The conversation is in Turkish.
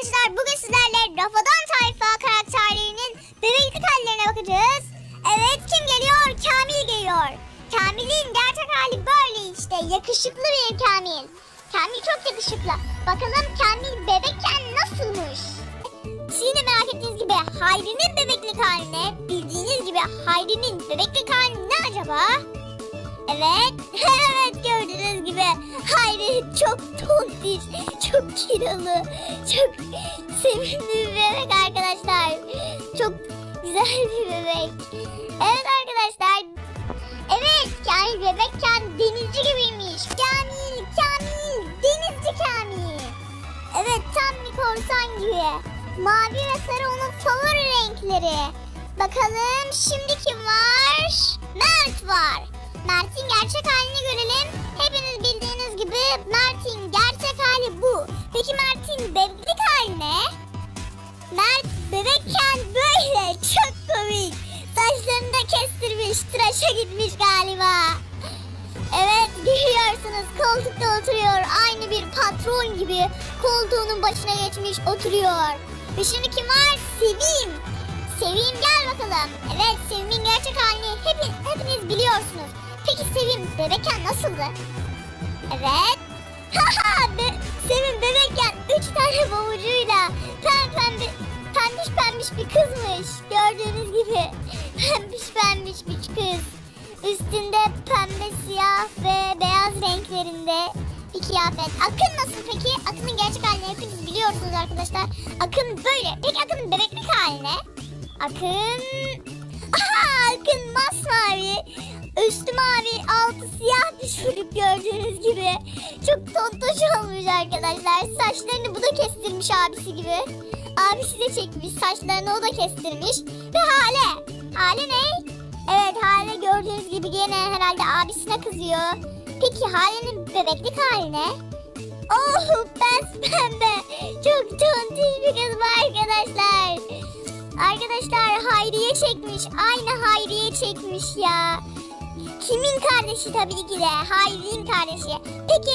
arkadaşlar bugün sizlerle Rafadan Tayfa karakterlerinin bebeklik hallerine bakacağız. Evet kim geliyor? Kamil geliyor. Kamil'in gerçek hali böyle işte. Yakışıklı bir Kamil. Kamil çok yakışıklı. Bakalım Kamil bebekken nasılmış? De merak ettiğiniz gibi Hayri'nin bebeklik haline, bildiğiniz gibi Hayri'nin bebeklik hali ne acaba? Evet, evet gördüğünüz gibi çok tontiş, çok kilolu, çok sevimli bir bebek arkadaşlar. Çok güzel bir bebek. Evet arkadaşlar. Evet, Kamil bebekken denizci gibiymiş. Kamil, Kamil, denizci Kamil. Evet, tam bir korsan gibi. Mavi ve sarı onun favori renkleri. Bakalım şimdi kim var? Mert var. Mert'in gerçek tıraşa gitmiş galiba. Evet görüyorsunuz koltukta oturuyor. Aynı bir patron gibi koltuğunun başına geçmiş oturuyor. Ve şimdi kim var? Sevim. Sevim gel bakalım. Evet Sevim'in gerçek halini hepin, hepiniz biliyorsunuz. Peki Sevim bebekken nasıldı? Evet. Haha be, Sevim bebekken üç tane babucuyla pem pembe, pembiş pembiş bir kızmış. Gördüğünüz gibi pembiş pembiş bir kız. Üstünde pembe, siyah ve beyaz renklerinde bir kıyafet. Akın nasıl peki? Akın'ın gerçek halini hepiniz biliyorsunuz arkadaşlar. Akın böyle. Peki Akın'ın bebeklik hali ne? Akın... Aha Akın masmavi. Üstü mavi, altı siyah bir çocuk gördüğünüz gibi. Çok tontoş olmuş arkadaşlar. Saçlarını bu da kestirmiş abisi gibi. Abisi de çekmiş. Saçlarını o da kestirmiş. Ve Hale. Hale ne? Evet Hale gördüğünüz gibi gene herhalde abisine kızıyor. Peki Hale'nin bebeklik hali ne? Oh pes pembe. Çok tontiş bir kız bu arkadaşlar. Arkadaşlar Hayriye çekmiş. Aynı Hayriye çekmiş ya. Kimin kardeşi tabii ki de. Hayri'nin kardeşi. Peki